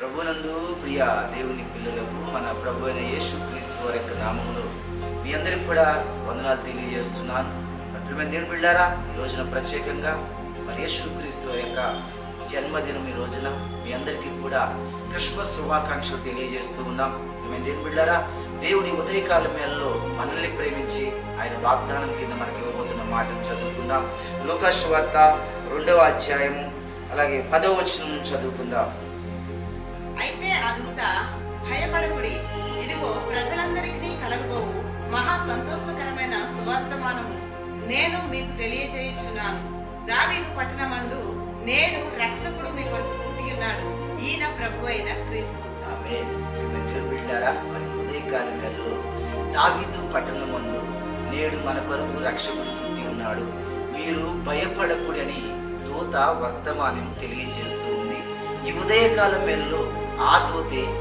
ప్రభునందు ప్రియ దేవుని పిల్లలకు మన ప్రభు అయిన యేసు క్రీస్తు వారి యొక్క నామంలో మీ అందరికి కూడా వందనాలు తెలియజేస్తున్నాను. మరి ప్రియమైన దేవుని బిళ్ళారా ఈ రోజున ప్రత్యేకంగా మరి యేసు క్రీస్తు వారి యొక్క జన్మదినం ఈ రోజున మీ అందరికీ కూడా క్రిస్మస్ శుభాకాంక్షలు తెలియజేస్తూ ఉన్నాం. ప్రియమైన దేవుని బిళ్ళారా దేవుడి ఉదయకాల మేళలో మనల్ని ప్రేమించి ఆయన వాగ్దానం కింద మనకి ఇవ్వబోతున్న మాటను చదువుకుందాం. లోకాశ వార్త రెండవ అధ్యాయము అలాగే పదవ వచనం చదువుకుందాం. అయితే ఆ దూత భయపడకుడి. ఇదిగో ప్రజలందరికీ కలగబోవు. మహా సంతోషకరమైన సువర్తమానము. నేను మీకు తెలియజేయుచున్నాను. దావీదు పట్టణమందు నేడు రక్షకుడు మీ కొరకు పుట్టి ఉన్నాడు. ఈయన ప్రభు అయిన క్రీస్తు. ఆమె గల్లో దావీదు పట్టణమందు నేడు మన కొరకు రక్షకుడు పుట్టి ఉన్నాడు. మీరు భయపడకూడని దూత వర్తమానం తెలియజేస్తుంది ఈ ఉదయకాల వేళలో ఆ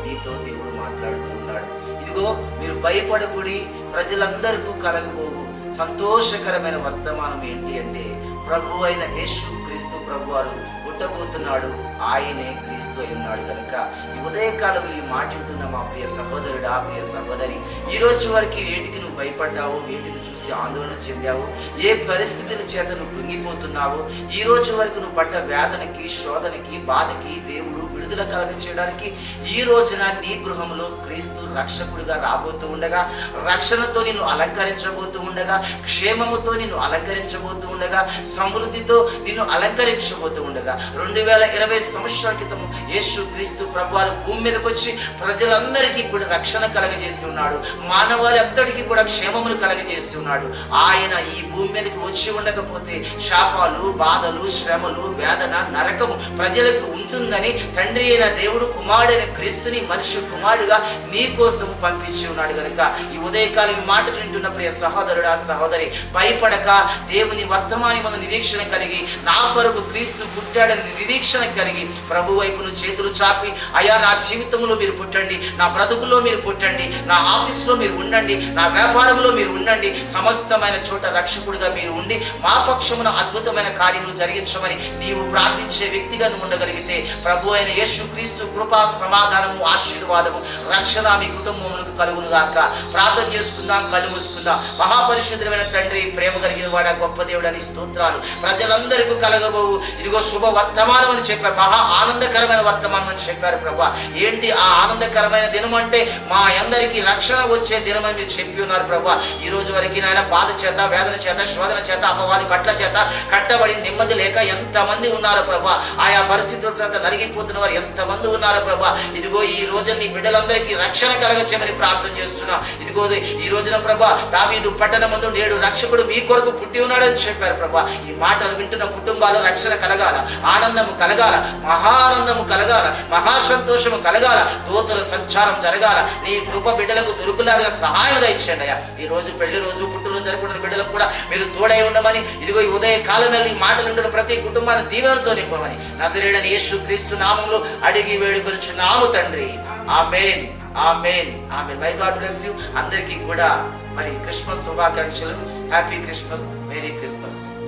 నీతో దేవుడు మాట్లాడుతున్నాడు. ఇదిగో మీరు భయపడకుడి ప్రజలందరికీ కలగబోవు సంతోషకరమైన వర్తమానం ఏంటి అంటే ప్రభు అయిన యేసు క్రీస్తు ప్రభు వారు పుట్టబోతున్నాడు ఆయనే క్రీస్తు అయి ఉన్నాడు కనుక. ఈ ఉదయకాలంలో ఈ మాట మా ప్రియ సహోదరుడు ఆ ప్రియ సహోదరి ఈ రోజు వరకు వేటికి నువ్వు భయపడ్డావు? వేటిని చూసి ఆందోళన చెందావు? ఏ పరిస్థితుల చేత నువ్వు కృంగిపోతున్నావు? ఈ రోజు వరకు నువ్వు పడ్డ వేదనకి శోధనకి బాధకి దేవుడు విడుదల కలగ చేయడానికి ఈ రోజున నీ గృహంలో క్రీస్తు రక్షకుడిగా రాబోతూ ఉండగా రక్షణతో నిన్ను అలంకరించబోతూ ఉండగా క్షేమముతో నిన్ను అలంకరించబోతూ ఉండగా సమృద్ధితో నిన్ను అలంకరించబోతూ ఉండగా రెండు వేల ఇరవై సంవత్సరాల క్రితం యేసు క్రీస్తు ప్రభువారు భూమి మీదకి వచ్చి ప్రజలందరికీ కూడా రక్షణ కలగజేసి ఉన్నాడు. మానవాళందరికీ కూడా క్షేమమును కలగజేసి ఉన్నాడు. ఆయన ఈ భూమి మీదకి వచ్చి ఉండకపోతే శాపాలు బాధలు శ్రమలు వేదన నరకము ప్రజలకు ఉంటుందని తండ్రి అయిన దేవుడు కుమారుడైన క్రీస్తుని మనిషి కుమారుడుగా నీ కోసం పంపించి ఉన్నాడు కనుక ఈ ఉదయకాలం ఈ మాటలు వింటున్న ప్రియ సహోదరుడా సహోదరి భయపడక. దేవుని వర్తమాని మన నిరీక్షణ కలిగి నా కొరకు క్రీస్తు పుట్టాడని నిరీక్షణ కలిగి ప్రభు వైపును చేతులు చాపి అయ్యా నా జీవితంలో మీరు పుట్టండి నా బ్రతుకులో మీరు పుట్టండి నా ఆఫీస్లో మీరు ఉండండి నా వ్యాపారంలో మీరు ఉండండి సమస్తమైన చోట రక్షకుడిగా మీరు ఉండి మా పక్షమున అద్భుతమైన కార్యములు జరిగించమని నీవు ప్రార్థించే వ్యక్తిగా నువ్వు ఉండగలిగితే ప్రభు అయిన యేసు క్రీస్తు కృపా సమాధానము ఆశీర్వాదము రక్షణ మీ కుటుంబములకు కలుగును గాక. ప్రార్థన చేసుకుందాం కళ్ళు మూసుకుందాం. మహాపరిశుద్ధమైన తండ్రి ప్రేమ కలిగిన వాడ గొప్ప దేవుడు అని స్తోత్రాలు. ప్రజలందరికీ కలగబోవు. ఇదిగో శుభ వర్తమానం అని చెప్పే మహా ఆనందకరమైన వర్తమానం అని చెప్పారు ప్రభా. ఏంటి ఆ ఆనందకరమైన దినం అంటే మా అందరికీ రక్షణ వచ్చే దినం అని మీరు చెప్పి ఉన్నారు ప్రభా. ఈ రోజు వరకు నాయన బాధ చేత వేదన చేత శోధన చేత అపవాది కట్ల చేత కట్టబడి నెమ్మది లేక ఎంతమంది ఉన్నారు ప్రభా. ఆయా పరిస్థితుల చేత నలిగిపోతున్న వారు ఎంతమంది ఉన్నారు ప్రభా. ఇదిగో ఈ రోజు నీ బిడ్డలందరికీ రక్షణ కలగచ్చమని ప్రార్థన చేస్తున్నా. ఇదిగో ఈ రోజున ప్రభా దావీదు పట్టణ ముందు నేడు రక్షకుడు మీ కొరకు పుట్టి ఉన్నాడని చెప్పారు ప్రభా. ఈ మాటలు వింటున్న కుటుంబాలు రక్షణ కలగాల ఆనందము కలగాల మహానందము కలగాల మహాసంతోషము కలగాల దూతల సంచారం జరగాల. నీ కృప బిడ్డలకు దొరుకులాగిన సహాయం దయచేయండి అయ్యా. ఈ రోజు పెళ్ళి రోజు పుట్టినరోజు జరుపుకున్న బిడ్డలకు కూడా మీరు తోడై ఉండమని ఇదిగో ఈ ఉదయ కాలం వెళ్ళి ఈ మాటలు ప్రతి కుటుంబాన్ని దీవెనతో నింపమని. నజరేడని యేసు క్రీస్తు నామంలో అడిగి వేడుకొనిచ్చు నాము తండ్రి. Amen amen amen. My god bless you. అందరికీ కూడా మరి క్రిస్మస్ శుభాకాంక్షలు. Happy Christmas. Merry Christmas.